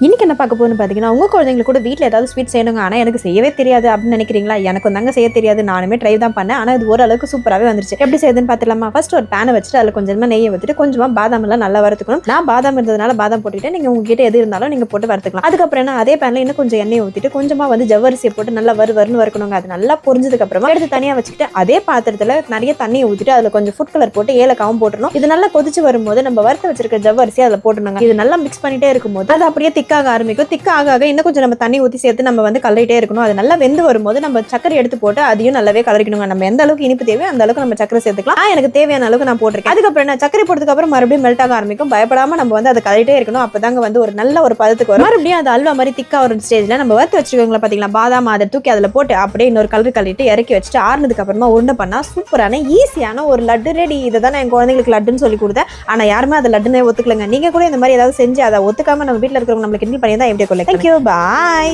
ini என்ன பார்க்க போகணும்னு பார்த்தீங்கன்னா உங்கள் குழந்தைங்களுக்கு கூட வீட்டில் ஏதாவது ஸ்வீட் செய்யணுங்க. ஆனால் எனக்கு செய்யவே தெரியாது அப்படின்னு நினைக்கிறீங்களா? எனக்கு தாங்க செய்ய தெரியாது. நானுமே ட்ரை தான் பண்ணேன். ஆனால் இது ஓரளவுக்கு சூப்பராகவே வந்துருச்சு. எப்படி செய்யுதுன்னு பார்த்துலாமா ஃபர்ஸ்ட் ஒரு பேனை வச்சுட்டு அதில் கொஞ்சமாக நெய்யை வச்சுட்டு கொஞ்சமாக பாதாம் எல்லாம் நல்லா வறுத்துக்கணும். நான் பாதாம் இருந்ததுனால பாதாம் போட்டுட்டு நீங்கள் உங்ககிட்ட எது இருந்தாலும் நீங்கள் போட்டு வறுத்துக்கலாம். அதுக்கப்புறம் என்ன? அதே பேனில் இன்னும் கொஞ்சம் எண்ணெய் ஊற்றிட்டு கொஞ்சமாக வந்து ஜவ்வரிசியை போட்டு நல்லா வறு வறுன்னு வறுக்கணுங்க. அது நல்லா பொரிஞ்சதுக்கு அப்புறமா எடுத்து தனியாக வச்சுக்கிட்டு அதே பாத்திரத்தில் நிறைய தண்ணியை ஊற்றிட்டு அதில் கொஞ்சம் ஃபுட் கலர் போட்டு ஏலக்காவும் போட்டுணும் இது நல்லா கொதிச்சு வரும்போது நம்ம வறுத்து வச்சிருக்க ஜவ்வரிசி அதில் போட்டுருங்க இது நல்லா மிக்ஸ் பண்ணிட்டே இருக்கும்போது அது அப்படியே திக்காக ஆரம்பிக்கும். திக்க ஆக ஆக இன்னும் கொஞ்சம் நம்ம தண்ணி ஊற்றி சேர்த்து நம்ம வந்து கலரிட்டே இருக்கணும். அது நல்லா வெந்து வரும்போது நம்ம சக்கரை எடுத்து போட்டு அதையும் நல்லாவே கலரிக்கணுங்க. நம்ம எந்த அளவுக்கு இனிப்பு தேவையோ அந்த அளவுக்கு நம்ம சக்கரை சேர்த்துக்கலாம். எனக்கு தேவையான அளவுக்கு நான் போட்டிருக்கேன். அதுக்கப்புறம் நான் சக்கரை போட்டதுக்கு அப்புறம் மறுபடியும் மெல்ட் ஆக ஆரம்பிக்கும். பயப்படாம நம்ம வந்து அதை கலரிட்டே இருக்கணும். அப்பதாங்க வந்து ஒரு நல்ல ஒரு பதத்துக்கு வரும். மறுபடியும் அது அல்வா மாதிரி திக்கா ஒரு ஸ்டேஜ்ல நம்ம வறுத்து வச்சுக்கோங்களா பாத்தீங்களா? பாதாம் அதை தூக்கி அதில் போட்டு அப்படியே இன்னொரு கலர் கலரிட்டு இறக்கி வச்சுட்டு ஆறுனதுக்கு அப்புறமா உருண்டை பண்ணா சூப்பரான ஈஸியான ஒரு லட்டு ரெடி இதை தான் நான் என் குழந்தைங்களுக்கு லட்டுன்னு சொல்லி கொடுத்தேன். ஆனா யாருமே அதை லட்டுனே ஒத்துக்கலங்க. நீங்க கூட இந்த மாதிரி ஏதாவது செஞ்சு அதை ஒத்துக்காம நம்ம வீட்டில் இருக்கிறவங்க நம்மளுக்கு கிண்டல் பண்ணி தான் எப்படி கொள்ள தேங்க்யூ பாய்